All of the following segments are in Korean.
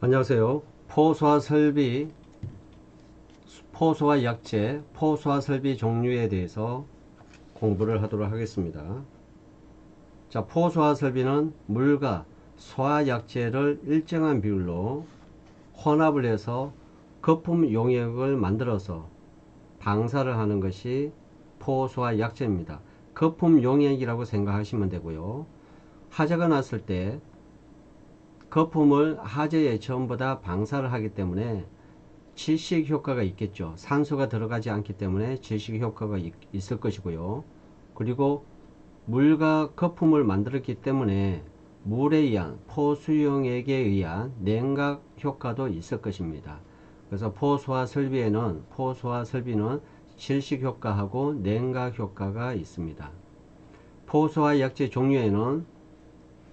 안녕하세요. 포소화 설비, 포소화 약재, 포소화 설비 종류에 대해서 공부를 하도록 하겠습니다. 자, 포소화 설비는 물과 소화 약재를 일정한 비율로 혼합을 해서 거품 용액을 만들어서 방사를 하는 것이 포소화 약재입니다. 거품 용액이라고 생각하시면 되고요. 화재가 났을 때 거품을 하재에 전부 다 방사를 하기 때문에 질식 효과가 있겠죠. 산소가 들어가지 않기 때문에 질식 효과가 있, 있을 것이고요. 그리고 물과 거품을 만들었기 때문에 물에 의한 포수용액에 의한 냉각 효과도 있을 것입니다. 그래서 포소화 설비에는 포소화 설비는 질식 효과하고 냉각 효과가 있습니다. 포소화 약재 종류에는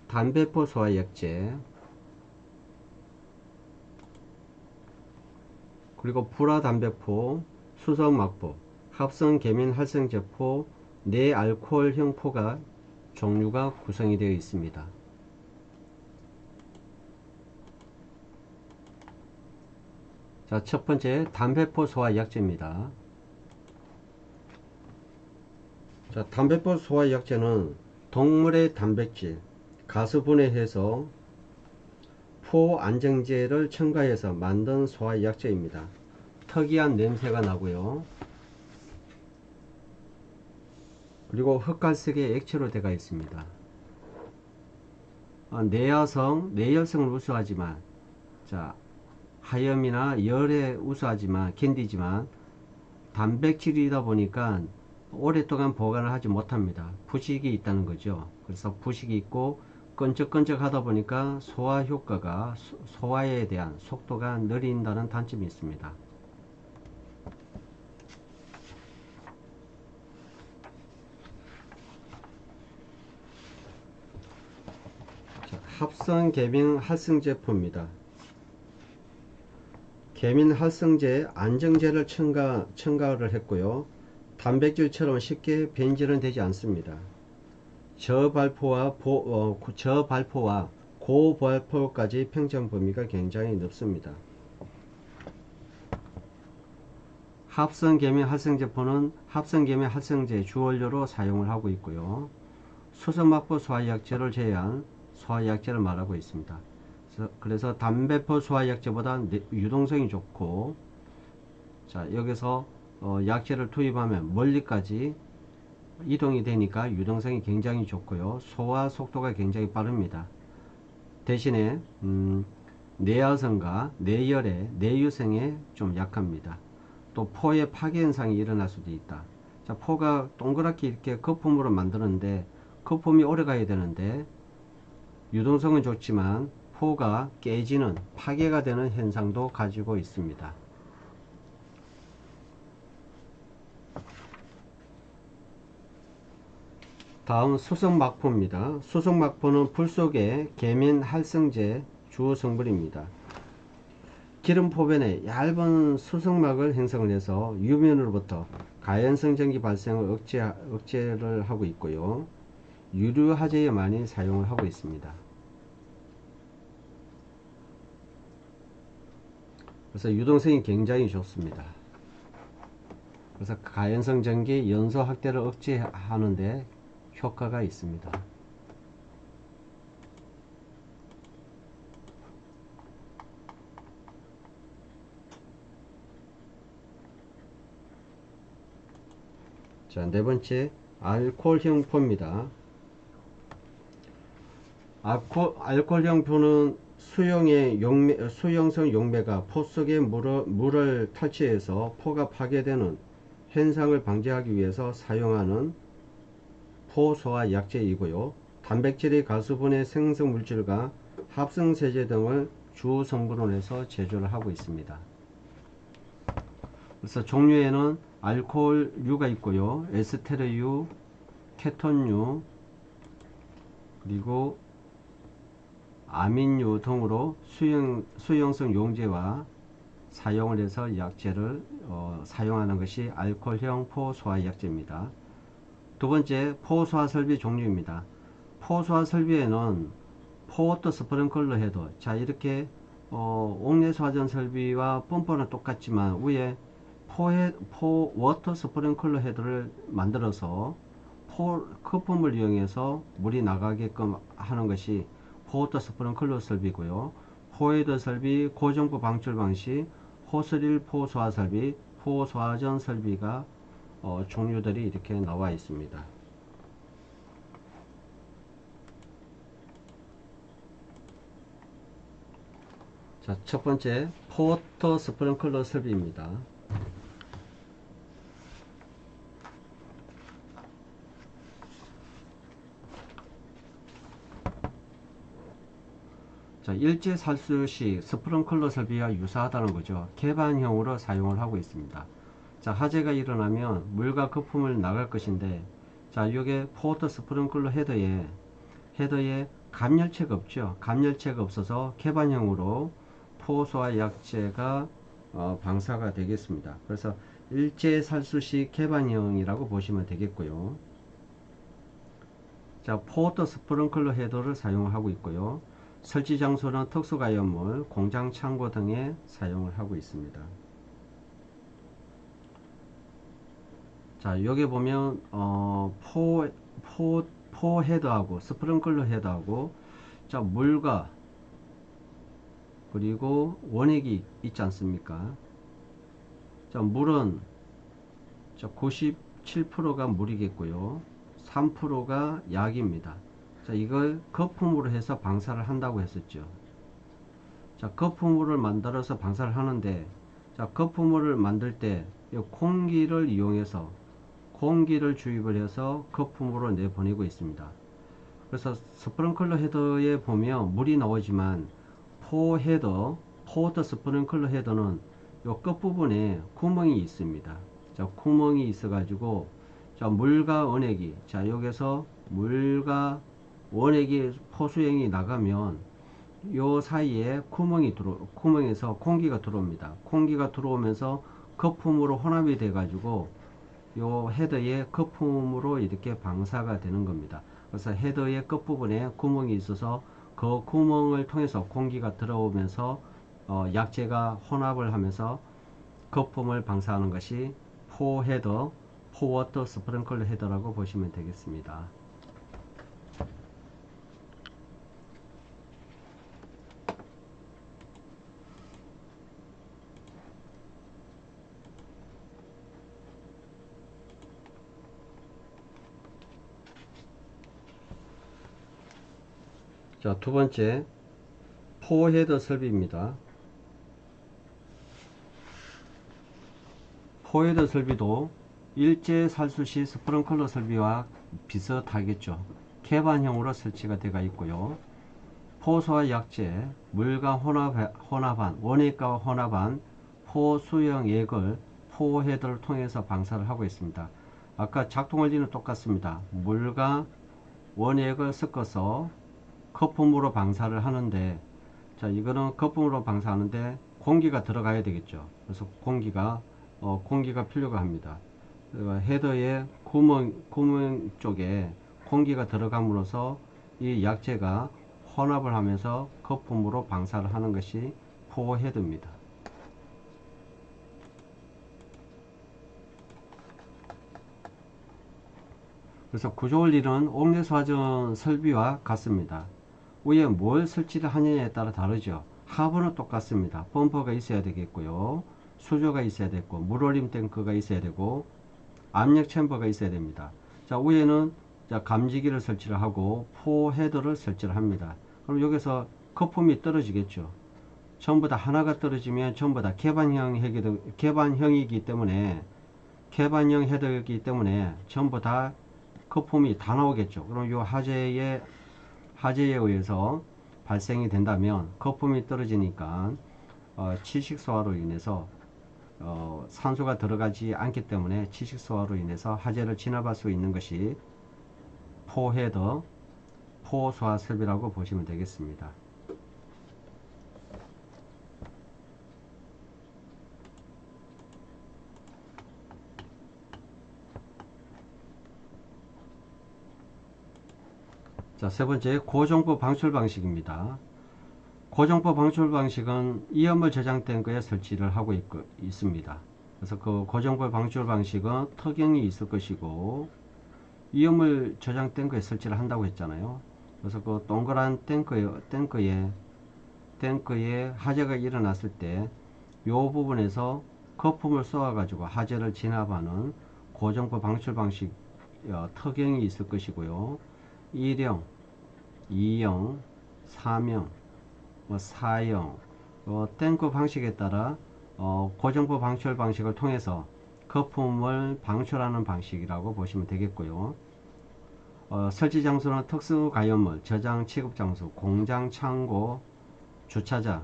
담배포 소화 약재, 그리고 불화담배포, 수성막포, 합성 계면 활성제포, 내알코올형 포가 종류가 구성이 되어 있습니다. 자, 첫 번째 담배포 소화 약제입니다. 자, 담배포 소화 약제는 동물의 단백질, 가스 분해해서 포안정제를 첨가해서 만든 소화약제입니다. 특이한 냄새가 나고요. 그리고 흑갈색의 액체로 되어 있습니다. 어, 내여성, 내열성을 우수하지만 자 하염이나 열에 우수하지만 견디지만 단백질이다 보니까 오랫동안 보관을 하지 못합니다. 부식이 있다는 거죠. 그래서 부식이 있고 끈적끈적 하다 보니까 소화 효과가 소화에 대한 속도가 느린다는 단점이 있습니다. 자, 합성 계명 활성 제품입니다. 계민 활성제 안정제를 첨가, 첨가를 했고요. 단백질처럼 쉽게 변질은 되지 않습니다. 저발포와 보, 어, 저발포와 고발포까지 평점 범위가 굉장히 넓습니다. 합성계면 활성제포는 합성계면 활성제 주원료로 사용을 하고 있고요. 수성막포 소화약제를 제외한 소화약제를 말하고 있습니다. 그래서, 그래서 담배포 소화약제보다 유동성이 좋고 자 여기서 어, 약제를 투입하면 멀리까지 이동이 되니까 유동성이 굉장히 좋고요. 소화 속도가 굉장히 빠릅니다. 대신에 음, 내화성과 내열에 내유성에 좀 약합니다. 또 포의 파괴 현상이 일어날 수도 있다. 자, 포가 동그랗게 이렇게 거품으로 만드는데 거품이 오래 가야 되는데 유동성은 좋지만 포가 깨지는 파괴가 되는 현상도 가지고 있습니다. 다음 수성막포입니다. 수성막포는 불 속의 계면 활성제 주 성분입니다. 기름 포변에 얇은 수성막을 형성을 해서 유면으로부터 가연성 전기 발생을 억제, 억제를 하고 있고요. 유류 화재에 많이 사용을 하고 있습니다. 그래서 유동성이 굉장히 좋습니다. 그래서 가연성 전기 연소 확대를 억제하는데 효과가 있습니다. 자, 네 번째 알코올형 포입니다. 알코, 알코올형 포는 수용의 용매, 수용성 용매가 포 속에 물을, 물을 탈취해서 포가 파괴되는 현상을 방지하기 위해서 사용하는 포소화 약제이고요. 단백질의 가수분해 생성 물질과 합성세제 등을 주 성분으로 해서 제조를 하고 있습니다. 그래서 종류에는 알코올유가 있고요. 에스테르유, 케톤유, 그리고 아민유 등으로 수용, 수용성 용제와 사용을 해서 약제를 어, 사용하는 것이 알코올형 포소화 약제입니다. 두 번째 포소화 설비 종류입니다. 포소화 설비에는 포워터 스프링클러 해도 자 이렇게 어, 옥내수화전 설비와 펌프는 똑같지만 위에 포헤, 포 워터 스프링클러 헤드를 만들어서 포 거품을 이용해서 물이 나가게끔 하는 것이 포워터 스프링클러 설비고요. 포헤드 설비, 고정부 방출 방식, 호스릴 포소화 설비, 포소화전 설비가 어, 종류들이 이렇게 나와 있습니다. 자, 첫 번째 포워터 스프링클러 설비입니다. 자, 일제 살수 시 스프링클러 설비와 유사하다는 거죠. 개반형으로 사용을 하고 있습니다. 자, 화재가 일어나면 물과 거품을 나갈 것인데, 자, 이게 포워터 스프링클러 헤더에 헤더에 감열체가 없죠. 감열체가 없어서 개반형으로 포소와 약재가 어, 방사가 되겠습니다. 그래서 일제 살수시 개반형이라고 보시면 되겠고요. 자, 포워터 스프링클러 헤더를 사용하고 있고요. 설치 장소는 특수가연물, 공장 창고 등에 사용을 하고 있습니다. 자, 여기 보면 어, 포, 포, 포 헤드하고 스프링클러 헤드하고 자, 물과 그리고 원액이 있지 않습니까? 자, 물은 자, 97%가 물이겠고요. 3%가 약입니다. 자, 이걸 거품으로 해서 방사를 한다고 했었죠. 자, 거품물을 만들어서 방사를 하는데, 자, 거품물을 만들 때, 이 공기를 이용해서, 공기를 주입을 해서 거품으로 내보내고 있습니다. 그래서 스프링클러 헤더에 보면 물이 나오지만, 포 헤더, 포워터 스프링클러 헤더는 요 끝부분에 구멍이 있습니다. 자, 구멍이 있어가지고, 자, 물과 원액이, 자, 여기서 물과 원액이 포수형이 나가면 요 사이에 구멍이 들어 구멍에서 공기가 들어옵니다. 공기가 들어오면서 거품으로 혼합이 돼 가지고 요 헤더에 거품으로 이렇게 방사가 되는 겁니다. 그래서 헤더의 끝부분에 구멍이 있어서 그 구멍을 통해서 공기가 들어오면서 어, 약재가 혼합을 하면서 거품을 방사하는 것이 포 헤더, 포워터 스프링클러 헤더라고 보시면 되겠습니다. 자, 두 번째 포헤더 설비입니다. 포헤더 설비도 일제 살수시 스프링클러 설비와 비슷하겠죠. 개반형으로 설치가 되어 있고요. 포소와 약재, 물과 혼합, 혼합한, 원액과 혼합한 포수형 액을 포헤더를 통해서 방사를 하고 있습니다. 아까 작동 원리는 똑같습니다. 물과 원액을 섞어서 거품으로 방사를 하는데 자 이거는 거품으로 방사하는데 공기가 들어가야 되겠죠. 그래서 공기가 어, 공기가 필요가 합니다. 헤더의 구멍 구멍 쪽에 공기가 들어감으로써 이 약재가 혼합을 하면서 거품으로 방사를 하는 것이 포헤드입니다. 그래서 구조 원리는 옥내수화전 설비와 같습니다. 위에 뭘 설치를 하느냐에 따라 다르죠. 하부는 똑같습니다. 펌퍼가 있어야 되겠고요. 수조가 있어야 되고 물올림 탱크가 있어야 되고 압력 챔버가 있어야 됩니다. 자 위에는 자, 감지기를 설치를 하고 포 헤더를 설치를 합니다. 그럼 여기서 거품이 떨어지겠죠. 전부 다 하나가 떨어지면 전부 다 개반형 헤드, 개반형이기 때문에 개반형 헤더이기 때문에 전부 다 거품이 다 나오겠죠. 그럼 이 하재의 화재에 의해서 발생이 된다면 거품이 떨어지니까 어, 치식소화로 인해서 어, 산소가 들어가지 않기 때문에 치식소화로 인해서 화재를 진압할 수 있는 것이 포헤더 포소화 설비라고 보시면 되겠습니다. 자, 세 번째 고정부 방출 방식입니다. 고정법 방출 방식은 이염을 저장된 거에 설치를 하고 있, 있습니다. 그래서 그 고정법 방출 방식은特경이 있을 것이고 이염을 저장된 거에 설치를 한다고 했잖아요. 그래서 그 동그란 탱크에, 탱크에, 탱크에 하재가 일어났을 때 이 부분에서 거품을 쏘아 가지고 하재를 진압하는 고정법 방출 방식 어,特경이 있을 것이고요. 1형, 2형, 3형, 뭐 4형, 어, 탱크 방식에 따라 어, 고정법 방출 방식을 통해서 거품을 방출하는 방식이라고 보시면 되겠고요. 어, 설치 장소는 특수 가연물, 저장 취급 장소, 공장, 창고, 주차장,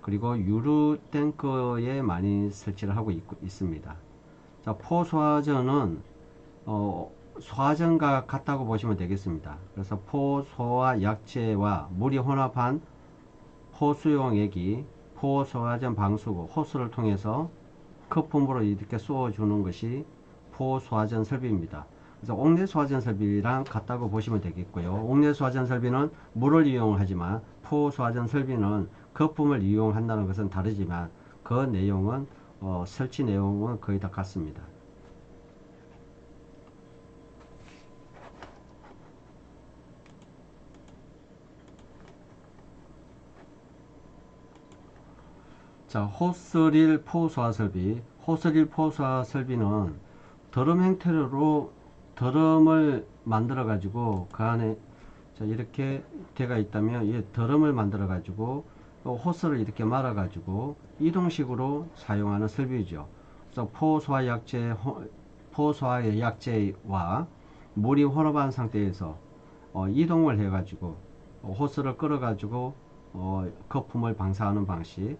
그리고 유류 탱크에 많이 설치를 하고 있, 있습니다. 자, 포소화전은 어, 소화전과 같다고 보시면 되겠습니다. 그래서 포소화 약재와 물이 혼합한 포수용 액이 포소화전 방수구 호스를 통해서 거품으로 이렇게 쏘아주는 것이 포소화전 설비입니다. 그래서 옥내 소화전 설비랑 같다고 보시면 되겠고요. 옥내 소화전 설비는 물을 이용하지만 포소화전 설비는 거품을 이용한다는 것은 다르지만 그 내용은 어, 설치 내용은 거의 다 같습니다. 자, 호스릴 포소화 설비. 호스릴 포소화 설비는 드럼 형태로 드럼을 만들어 가지고 그 안에 자, 이렇게 대가 있다면 이 드럼을 만들어 가지고 호스를 이렇게 말아 가지고 이동식으로 사용하는 설비죠. 그래서 포소화 약재 포소화의 약재와 물이 혼합한 상태에서 어, 이동을 해 가지고 호스를 끌어 가지고 어, 거품을 방사하는 방식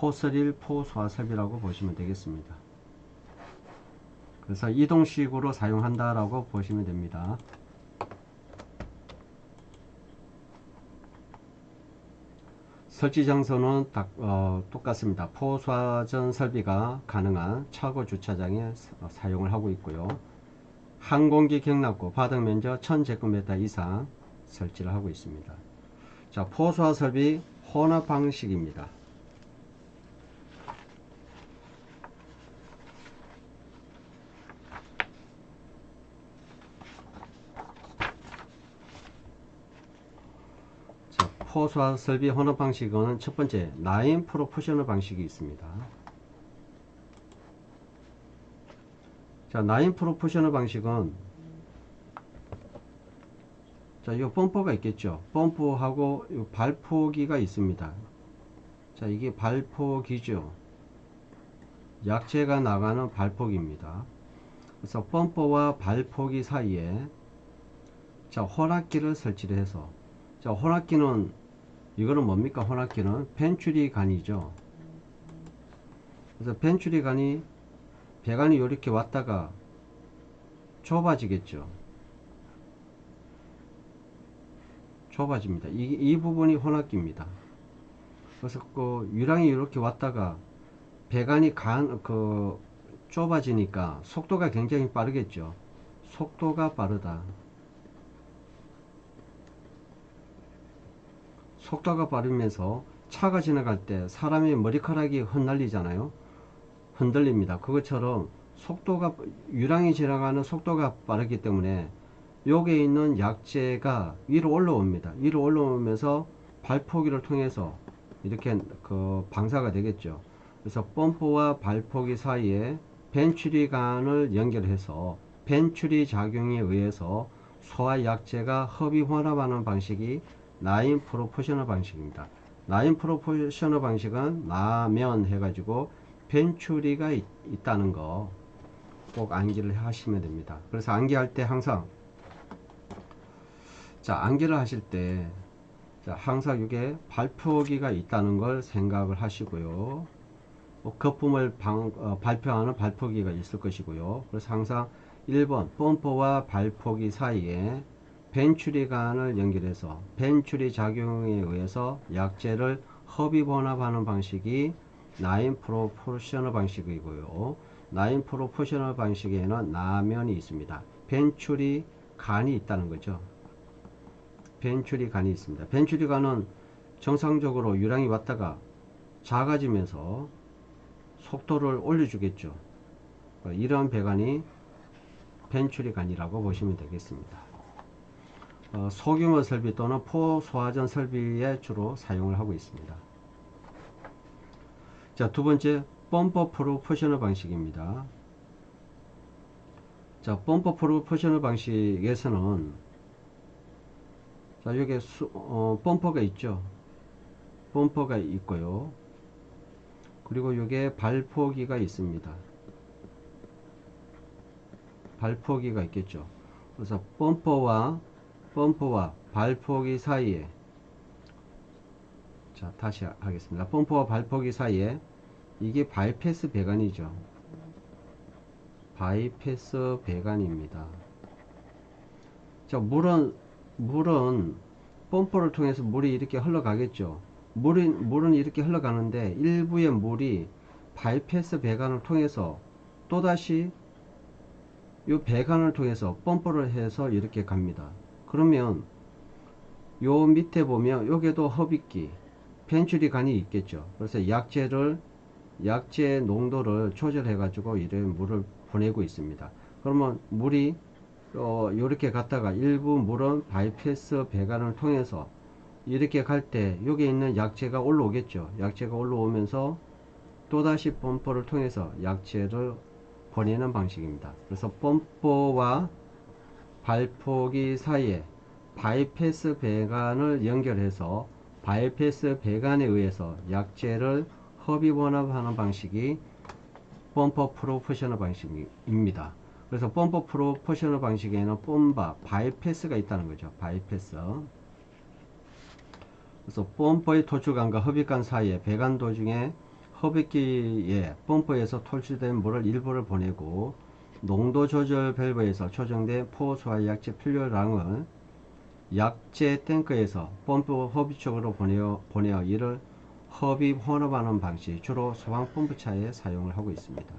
호스릴 포소화설비라고 보시면 되겠습니다. 그래서 이동식으로 사용한다라고 보시면 됩니다. 설치 장소는 다, 어, 똑같습니다. 포소화전 설비가 가능한 차고 주차장에 사용을 하고 있고요. 항공기 경납고 바닥 면적 1000제곱미터 이상 설치를 하고 있습니다. 자, 포소화 설비 혼합 방식입니다. 포수와 설비 혼합 방식은 첫 번째 라인 프로포셔널 방식이 있습니다. 자, 라인 프로포셔널 방식은 자, 이 펌프가 있겠죠. 펌프하고 이 발포기가 있습니다. 자, 이게 발포기죠. 약재가 나가는 발포기입니다. 그래서 펌프와 발포기 사이에 자, 호락기를 설치를 해서 자, 호락기는 이거는 뭡니까? 혼합기는 펜츄리 간이죠. 그래서 펜츄리 간이 배관이 이렇게 왔다가 좁아지겠죠. 좁아집니다. 이, 이 부분이 혼합기입니다. 그래서 그 유랑이 이렇게 왔다가 배관이 간, 그 좁아지니까 속도가 굉장히 빠르겠죠. 속도가 빠르다. 속도가 빠르면서 차가 지나갈 때 사람의 머리카락이 흩날리잖아요. 흔들립니다. 그것처럼 속도가 유랑이 지나가는 속도가 빠르기 때문에 여기에 있는 약재가 위로 올라옵니다. 위로 올라오면서 발포기를 통해서 이렇게 그 방사가 되겠죠. 그래서 펌프와 발포기 사이에 벤츄리관을 연결해서 벤츄리 작용에 의해서 소화 약재가 hợp 혼합하는 방식이 라인 프로포셔널 방식입니다. 라인 프로포셔널 방식은 라면 해가지고 벤츄리가 있, 다는 거 꼭 암기를 하시면 됩니다. 그래서 암기할 때 항상 자 암기를 하실 때 자, 항상 이게 발표기가 있다는 걸 생각을 하시고요. 뭐 거품을 방, 어, 발표하는 발표기가 있을 것이고요. 그래서 항상 1번 펌프와 발포기 사이에 벤츄리관을 연결해서 벤츄리 작용에 의해서 약재를 허비번합하는 방식이 나인 프로포셔널 방식이고요. 나인 프로포셔널 방식에는 나면이 있습니다. 벤츄리 간이 있다는 거죠. 벤츄리 간이 있습니다. 벤츄리 간은 정상적으로 유량이 왔다가 작아지면서 속도를 올려주겠죠. 어, 이러한 배관이 벤츄리관이라고 보시면 되겠습니다. 어, 소규모 설비 또는 포소화전 설비에 주로 사용을 하고 있습니다. 자, 두 번째 펌퍼 프로포셔널 방식입니다. 자, 펌퍼 프로포셔널 방식에서는 자, 여기 수, 어, 펌퍼가 있죠. 펌퍼가 있고요. 그리고 여기에 발포기가 있습니다. 발포기가 있겠죠. 그래서 펌퍼와 펌퍼와 발포기 사이에 자 다시 하겠습니다. 펌퍼와 발포기 사이에 이게 바이패스 배관이죠. 바이패스 배관입니다. 자 물은 물은 펌퍼를 통해서 물이 이렇게 흘러가겠죠. 물은 물은 이렇게 흘러가는데 일부의 물이 바이패스 배관을 통해서 또다시 이 배관을 통해서 펌프를 해서 이렇게 갑니다. 그러면 요 밑에 보면 여기도 허비기 펜츄리관이 있겠죠. 그래서 약재를 약재 농도를 조절해 가지고 이런 물을 보내고 있습니다. 그러면 물이 어, 이렇게 갔다가 일부 물은 바이패스 배관을 통해서 이렇게 갈 때 여기 있는 약재가 올라오겠죠. 약재가 올라오면서 또다시 펌프를 통해서 약재를 보내는 방식입니다. 그래서 펌프와 발포기 사이에 바이패스 배관을 연결해서 바이패스 배관에 의해서 약재를 허비 원합하는 방식이 펌퍼 프로포셔널 방식입니다. 그래서 펌퍼 프로포셔널 방식에는 펌바 바이패스가 있다는 거죠. 바이패스. 그래서 펌퍼의 토출관과 흡입관 사이에 배관 도중에 흡입기에 펌프에서 탈출된 물을 일부를 보내고 농도 조절 밸브에서 조정된 포소화 약재 필요량을 약재 탱크에서 펌프 허비 쪽으로 보내어, 보내어 이를 흡입 혼합하는 방식 주로 소방 펌프차에 사용을 하고 있습니다.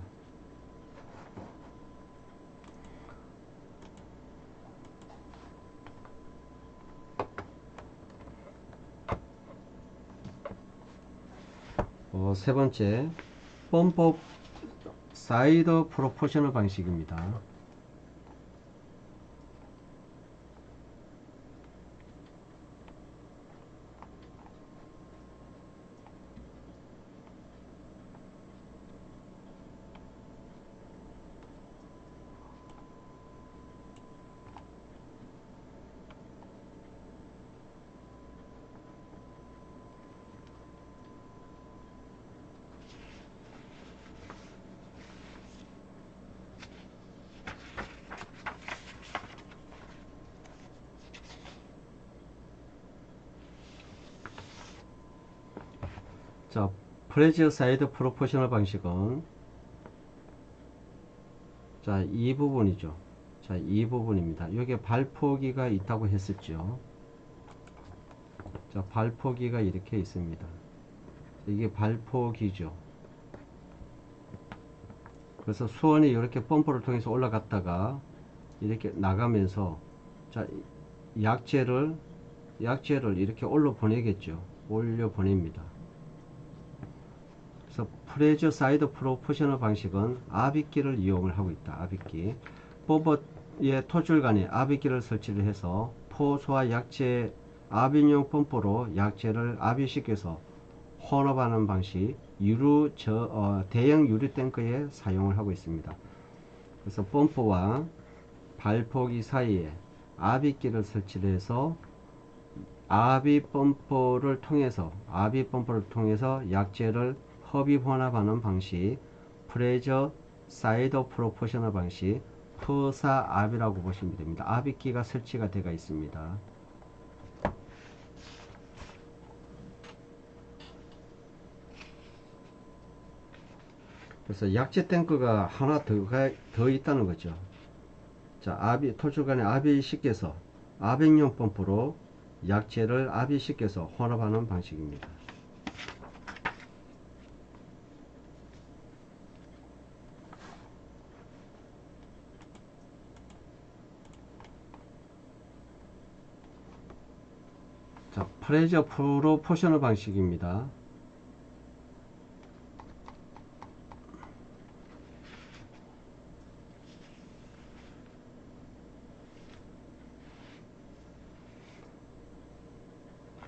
어, 세 번째 펌프 사이드 프로포셔널 방식입니다. 자, 프레지어 사이드 프로포셔널 방식은 자, 이 부분이죠. 자, 이 부분입니다. 여기 발포기가 있다고 했었죠. 자, 발포기가 이렇게 있습니다. 이게 발포기죠. 그래서 수원이 이렇게 펌프를 통해서 올라갔다가 이렇게 나가면서 자, 약재를 약재를 이렇게 올려 보내겠죠. 올려 보냅니다. 프레저 사이드 프로포셔널 방식은 아비끼를 이용을 하고 있다. 아비끼. 뽀버의 토줄간에 아비끼를 설치를 해서 포소와 약재 아비용 펌프로 약재를 아비시켜서 혼합하는 방식 유류 저, 어, 대형 유리 탱크에 사용을 하고 있습니다. 그래서 펌프와 발포기 사이에 아비끼를 설치를 해서 아비 펌프를 통해서 아비 펌프를 통해서 약재를 흡입 혼합하는 방식 프레저 사이드 프로포셔널 방식 푸사 압이라고 보시면 됩니다. 압입기가 설치가 되어 있습니다. 그래서 약재 탱크가 하나 더, 더 있다는 거죠. 자, 토출간에 압이 씻겨서 압액용 펌프로 약재를 씻겨서 혼합하는 방식입니다. 자, 프레저 프로 포셔너 방식입니다.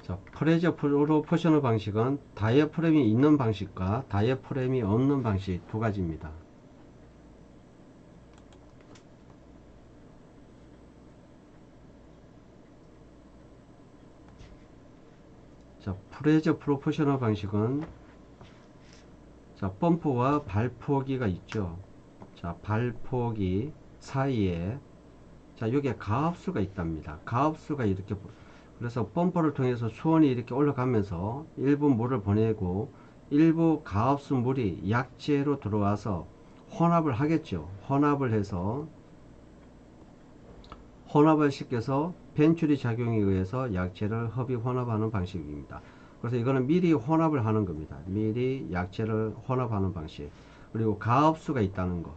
자, 프레저 프로 포셔너 방식은 다이어프램이 있는 방식과 다이어프램이 없는 방식 두 가지입니다. 자, 프레저 프로포셔널 방식은 자, 펌프와 발포기가 있죠. 자, 발포기 사이에 자, 여기에 가압수가 있답니다. 가압수가 이렇게 그래서 펌프를 통해서 수온이 이렇게 올라가면서 일부 물을 보내고 일부 가압수 물이 약재로 들어와서 혼합을 하겠죠. 혼합을 해서 혼합을 시켜서 벤츄리 작용에 의해서 약재를 hợp 혼합하는 방식입니다. 그래서 이거는 미리 혼합을 하는 겁니다. 미리 약재를 혼합하는 방식. 그리고 가압수가 있다는 거.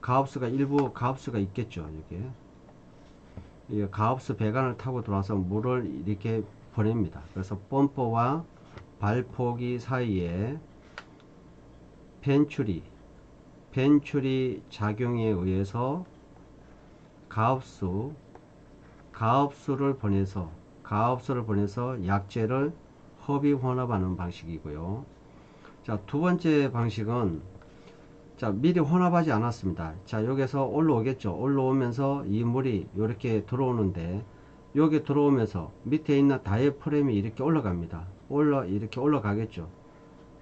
가압수가 일부 가압수가 있겠죠. 이게 이 가압수 배관을 타고 들어와서 물을 이렇게 보냅니다. 그래서 펌프와 발포기 사이에 벤츄리 벤츄리 작용에 의해서 가압수 가압수를 보내서 가압수를 보내서 약재를 hợp 혼합하는 방식이고요. 자, 두 번째 방식은 자, 미리 혼합하지 않았습니다. 자, 여기서 올라오겠죠. 올라오면서 이 물이 이렇게 들어오는데 여기 들어오면서 밑에 있는 다이어프램이 이렇게 올라갑니다. 올라 이렇게 올라가겠죠.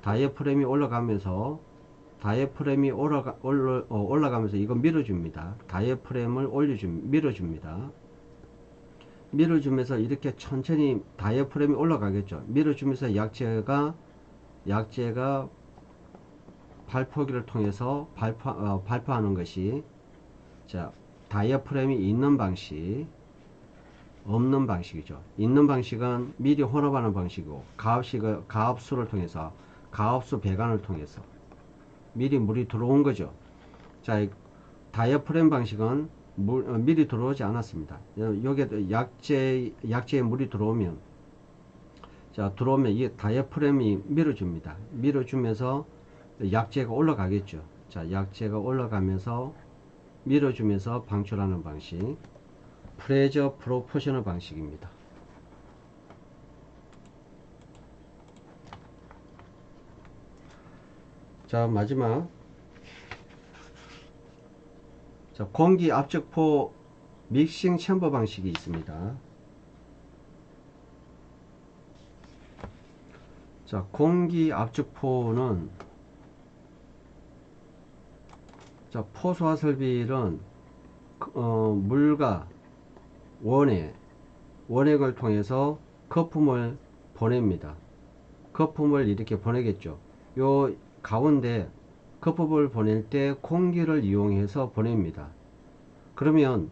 다이어프램이 올라가면서 다이어프램이 올라가, 올라, 어, 올라가면서 이거 밀어줍니다. 다이어프램을 올려줍, 밀어줍니다. 밀어주면서 이렇게 천천히 다이어프램이 올라가겠죠. 밀어주면서 약재가 약재가 발포기를 통해서 발포, 어, 발포하는 것이 자 다이어프램이 있는 방식 없는 방식이죠. 있는 방식은 미리 혼합하는 방식이고 가압식 가압수를 통해서 가압수 배관을 통해서 미리 물이 들어온 거죠. 자 다이어프램 방식은 물, 어, 미리 들어오지 않았습니다. 여기에 약재 약재에 물이 들어오면 자 들어오면 이 다이어프램이 밀어줍니다. 밀어주면서 약재가 올라가겠죠. 자, 약재가 올라가면서 밀어주면서 방출하는 방식. 프레저 프로포셔널 방식입니다. 자, 마지막. 자, 공기 압축포 믹싱 챔버 방식이 있습니다. 자, 공기 압축포는 자, 포수화 설비는 어, 물과 원액, 원액을 통해서 거품을 보냅니다. 거품을 이렇게 보내겠죠. 요 가운데 거품을 보낼 때 공기를 이용해서 보냅니다. 그러면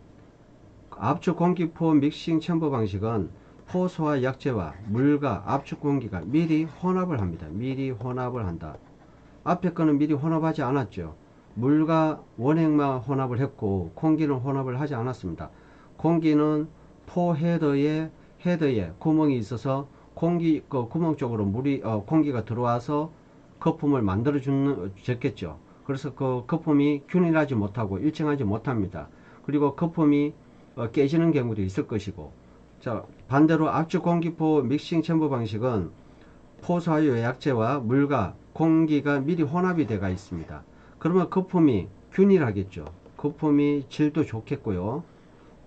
압축 공기포 믹싱 첨부 방식은 포수와 약재와 물과 압축 공기가 미리 혼합을 합니다. 미리 혼합을 한다. 앞에 거는 미리 혼합하지 않았죠. 물과 원액만 혼합을 했고 공기는 혼합을 하지 않았습니다. 공기는 포 헤더에 헤더에 구멍이 있어서 공기 그 구멍 쪽으로 물이 어, 공기가 들어와서 거품을 만들어 주는 졌겠죠. 그래서 그 거품이 균일하지 못하고 일정하지 못합니다. 그리고 거품이 어, 깨지는 경우도 있을 것이고 자 반대로 압축 공기포 믹싱 첨부 방식은 포사유 약재와 물과 공기가 미리 혼합이 되어 있습니다. 그러면 거품이 균일하겠죠. 거품이 질도 좋겠고요.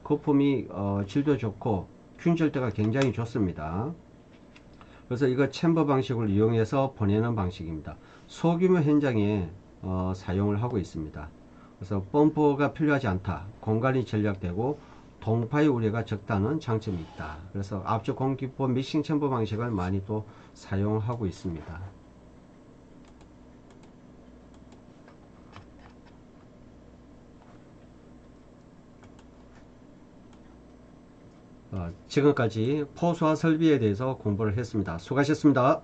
거품이 어, 질도 좋고 균절대가 굉장히 좋습니다. 그래서 이거 챔버 방식을 이용해서 보내는 방식입니다. 소규모 현장에 어, 사용을 하고 있습니다. 그래서 펌프가 필요하지 않다. 공간이 전략되고 동파의 우려가 적다는 장점이 있다. 그래서 앞쪽 공기포 믹싱 챔버 방식을 많이 또 사용하고 있습니다. 지금까지 포수화 설비에 대해서 공부를 했습니다. 수고하셨습니다.